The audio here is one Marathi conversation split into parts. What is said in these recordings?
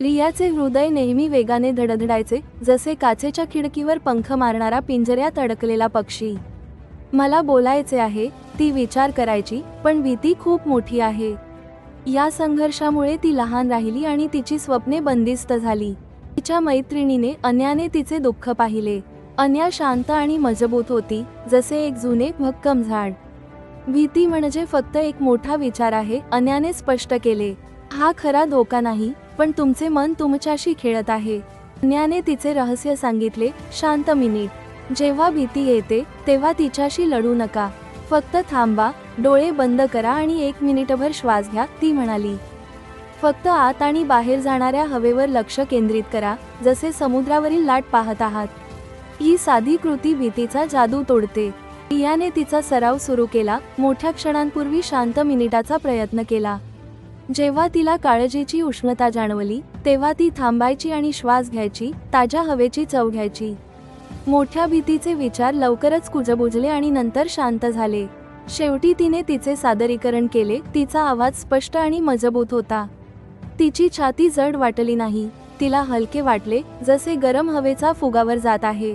रियाचे हृदय नेहमी वेगाने धडधडायचे जसे काचेच्या खिडकीवर पंख मारणारा पिंजऱ्यात अडकलेला पक्षी. मला बोलायचे आहे ती विचार करायची पण भीती खूप मोठी आहे. या संघर्षामुळे ती लहान राहिली आणि तिची स्वप्ने बंदिस्त झाली. तिच्या मैत्रिणीने अन्याने तिचे दुःख पाहिले. अन्या शांत आणि मजबूत होती जसे एक जुने भक्कम झाड. भीती म्हणजे फक्त एक मोठा विचार आहे अन्याने स्पष्ट केले. हा खरा धोका नाही पण तुमचे मन तुमच्याशी खेळत आहे. ज्ञाने तिचे रहस्य सांगितले शांत मिनिट. जेव्हा भीती येते तेव्हा तिच्याशी लढू नका. फक्त थांबा डोळे बंद करा आणि एक मिनिटभर श्वास घ्या ती म्हणाली. फक्त आत आणि बाहेर जाणाऱ्या हवेवर लक्ष केंद्रित करा जसे समुद्रावरील लाट पाहत आहात. ही साधी कृती भीतीचा जादू तोडते. रियाने तिचा सराव सुरू केला मोठ्या क्षणांपूर्वी शांत मिनिटाचा प्रयत्न केला. जेव्हा तिला काळजीची उष्णता जाणवली तेव्हा ती थांबायची आणि श्वास घ्यायची ताज्या हवेची चव घ्यायची. मोठ्या भीतीचे विचार लवकरच कुजबुजले आणि नंतर शांत झाले. शेवटी तिने तिचे सादरीकरण केले तिचा आवाज स्पष्ट आणि मजबूत होता. तिची छाती जड वाटली नाही तिला हलके वाटले जसे गरम हवेचा फुगावर जात आहे.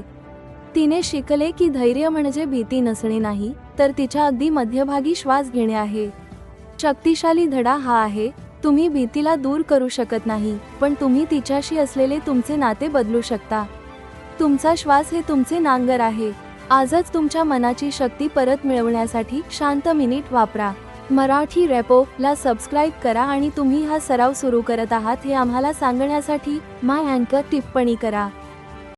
तिने शिकले की धैर्य म्हणजे भीती नसणे नाही तर तिच्या अगदी मध्यभागी श्वास घेणे आहे. शक्तिशाली धडा हा आहे तुम्ही भीतीला दूर करू शकत नाही पण तुम्ही तिच्याशी असलेले तुमचे नाते बदलू शकता. तुमचा श्वास हे तुमचे नांगर आहे. आजच तुमच्या मनाची शक्ती परत मिळवण्यासाठी शांत मिनिट वापरा. मराठी रॅपो ला सबस्क्राईब करा आणि तुम्ही हा सराव सुरू करत आहात हे आम्हाला सांगण्यासाठी माय अँकर टिप्पणी करा.